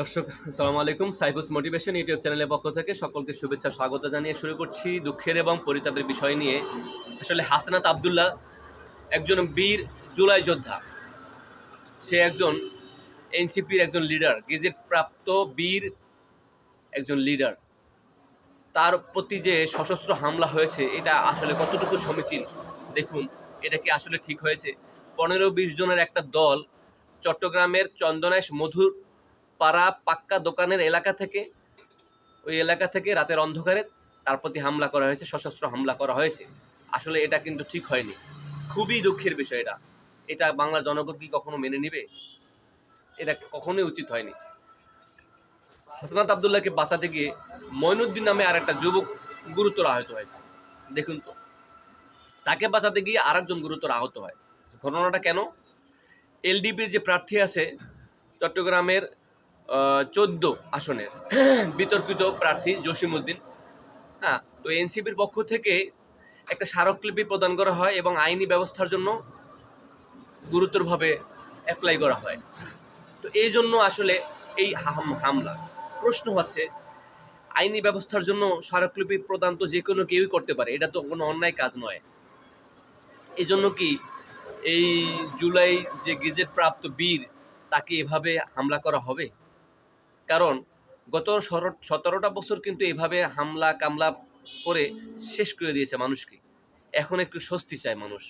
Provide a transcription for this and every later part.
দর্শক, আসসালামু আলাইকুম। সাইবুস মোটিভেশন ইউটিউব চ্যানেলের পক্ষ থেকে সকলকে শুভেচ্ছা, স্বাগত জানিয়ে শুরু করছি দুঃখের এবং পরিতাপের বিষয় নিয়ে। আসলে হাসনাত আবদুল্লাহ একজন বীর জুলাই যোদ্ধা। সে একজন এনসিপির একজন লিডার, গেজেট প্রাপ্ত বীর একজন লিডার। তার প্রতি যে সশস্ত্র হামলা হয়েছে, এটা আসলে কতটুকু সমীচীন? দেখুন, এটা কি আসলে ঠিক হয়েছে? পনেরো বিশ জনের একটা দল চট্টগ্রামের চন্দনেশ মধুর পাড়া পাক্কা দোকানের এলাকা থেকে, ওই এলাকা থেকে রাতের অন্ধকারে তার প্রতি হামলা করা হয়েছে, সশস্ত্র হামলা করা হয়েছে। আসলে এটা কিন্তু ঠিক হয়নি। খুবই দুঃখের বিষয় এটা। এটা বাংলার জনগণ কি কখনো মেনে নিবে? এটা কখনোই উচিত হয়নি। হাসনাত আবদুল্লাহকে বাঁচাতে গিয়ে মঈনুদ্দিন নামে আর একটা যুবক গুরুতর আহত হয়েছে। দেখুন তো, তাকে বাঁচাতে গিয়ে আরেকজন গুরুতর আহত হয়। ঘটনাটা কেন? এলডিপির যে প্রার্থী আছে, চট্টগ্রামের চোদ্দ আসনের বিতর্কিত প্রার্থী জসিমউদ্দিন হ্যাঁ তো এনসিপির পক্ষ থেকে একটা স্মারকলিপি প্রদান করা হয় এবং আইনি ব্যবস্থার জন্য গুরুতরভাবে অ্যাপ্লাই করা হয়। তো এই জন্য আসলে এই হামলা। প্রশ্ন হচ্ছে, আইনি ব্যবস্থার জন্য স্মারকলিপি প্রদান তো যে কোনো কেউই করতে পারে, এটা তো কোনো অন্যায় কাজ নয়। এই জন্য কি এই জুলাই যে গেজেট প্রাপ্ত বীর, তাকে এভাবে হামলা করা হবে? কারণ গত সতেরোটা বছর কিন্তু এভাবে হামলা, কামলা করে শেষ করে দিয়েছে মানুষকে। এখন একটু স্বস্তি চায় মানুষ।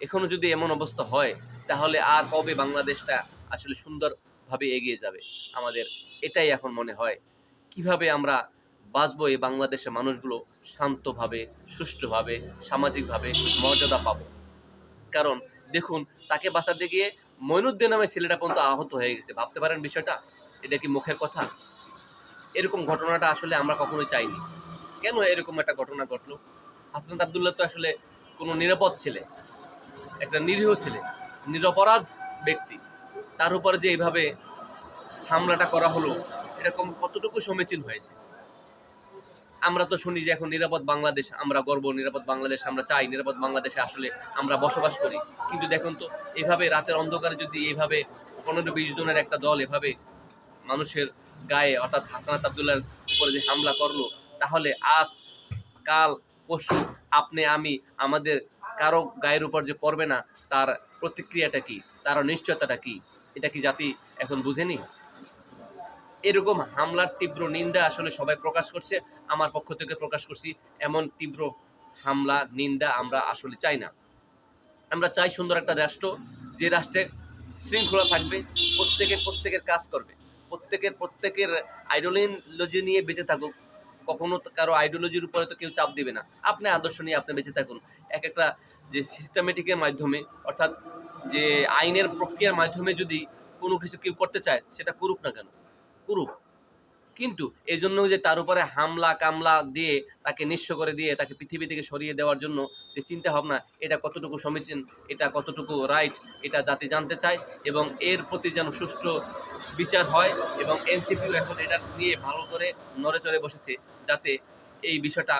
এখনও যদি এমন অবস্থা হয়, তাহলে আর কবে বাংলাদেশটা আসলে সুন্দরভাবে এগিয়ে যাবে? আমাদের এটাই এখন মনে হয়। কীভাবে আমরা বাঁচবো এই বাংলাদেশের মানুষগুলো শান্তভাবে, সুষ্ঠুভাবে, সামাজিকভাবে মর্যাদা পাবো? কারণ দেখুন, তাকে বাঁচাতে গিয়ে মইনুদ্দিন নামে ছেলেটা পর্যন্ত আহত হয়ে গেছে। ভাবতে পারেন বিষয়টা? এটা কি মুখের কথা? এরকম ঘটনাটা আসলে আমরা কখনোই চাইনি। কেন এরকম একটা ঘটনা ঘটলো? হাসনাত আবদুল্লাহ তো আসলে কোনো নিরাপদ ছেলে, একটা নিরীহ ছেলে, নিরপরাধ ব্যক্তি। তার উপরে যে এইভাবে হামলাটা করা হলো, এরকম কতটুকু সমীচীন হয়েছে? আমরা তো শুনি যে এখন নিরাপদ বাংলাদেশ, আমরা গর্ব, নিরাপদ বাংলাদেশ আমরা চাই, নিরাপদ বাংলাদেশে আসলে আমরা বসবাস করি। কিন্তু দেখুন তো, এভাবে রাতের অন্ধকারে যদি এভাবে পনেরো বিশ জনের একটা দল এভাবে মানুষের গায়ে, অর্থাৎ হাসানাত আবদুল্লার উপরে যে হামলা করল, তাহলে আজ, কাল, পরশু আপনি, আমি, আমাদের কারও গায়ের উপর যে পড়বে না, তার প্রতিক্রিয়াটা কি? তার নিশ্চয়তাটা কি? এটা কি জাতি এখন বুঝেনি? এরকম হামলার তীব্র নিন্দা আসলে সবাই প্রকাশ করছে, আমার পক্ষ থেকে প্রকাশ করছি, এমন তীব্র হামলা, নিন্দা আমরা আসলে চাই না। আমরা চাই সুন্দর একটা রাষ্ট্র, যে রাষ্ট্রে শৃঙ্খলা থাকবে, প্রত্যেকে প্রত্যেকের কাজ করবে। প্রত্যেকের প্রত্যেকের আইডিওলজি নিয়ে বেঁচে থাকুক। কখনো কারও আইডিওলজির উপরে তো কেউ চাপ দিবে না। আপনি আদর্শ নিয়ে আপনি বেঁচে থাকুন। এক একটা যে সিস্টেমেটিকের মাধ্যমে, অর্থাৎ যে আইনের প্রক্রিয়ার মাধ্যমে যদি কোনো কিছু কেউ করতে চায়, সেটা করুক না কেন? করুক। কিন্তু এই জন্য যে তার উপরে হামলা, কামলা দিয়ে তাকে নিঃস্ব করে দিয়ে তাকে পৃথিবী থেকে সরিয়ে দেওয়ার জন্য যে চিন্তা ভাবনা এটা কতটুকু সমীচীন, এটা কতটুকু রাইট এটা জাতি জানতে চায় এবং এর প্রতি যেন সুষ্ঠু বিচার হয় এবং এনসিপিও এখন এটা নিয়ে ভালো করে নড়ে চড়ে বসেছে যাতে এই বিষয়টা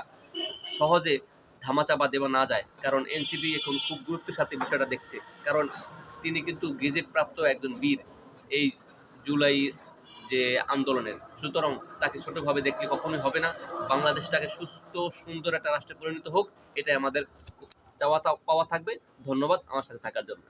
সহজে ধামাচাপা দেওয়া না যায়। কারণ এনসিপি এখন খুব গুরুত্বের সাথে বিষয়টা দেখছে। কারণ তিনি কিন্তু গেজেট প্রাপ্ত একজন বীর। এই জুলাই যে আন্দোলনের। সুতরাং তাকে ছোটোভাবে দেখলে কখনোই হবে না। বাংলাদেশটাকে সুস্থ, সুন্দর একটা রাষ্ট্রে পরিণত হোক, এটাই আমাদের চাওয়া পাওয়া থাকবে। ধন্যবাদ আমার সাথে থাকার জন্য।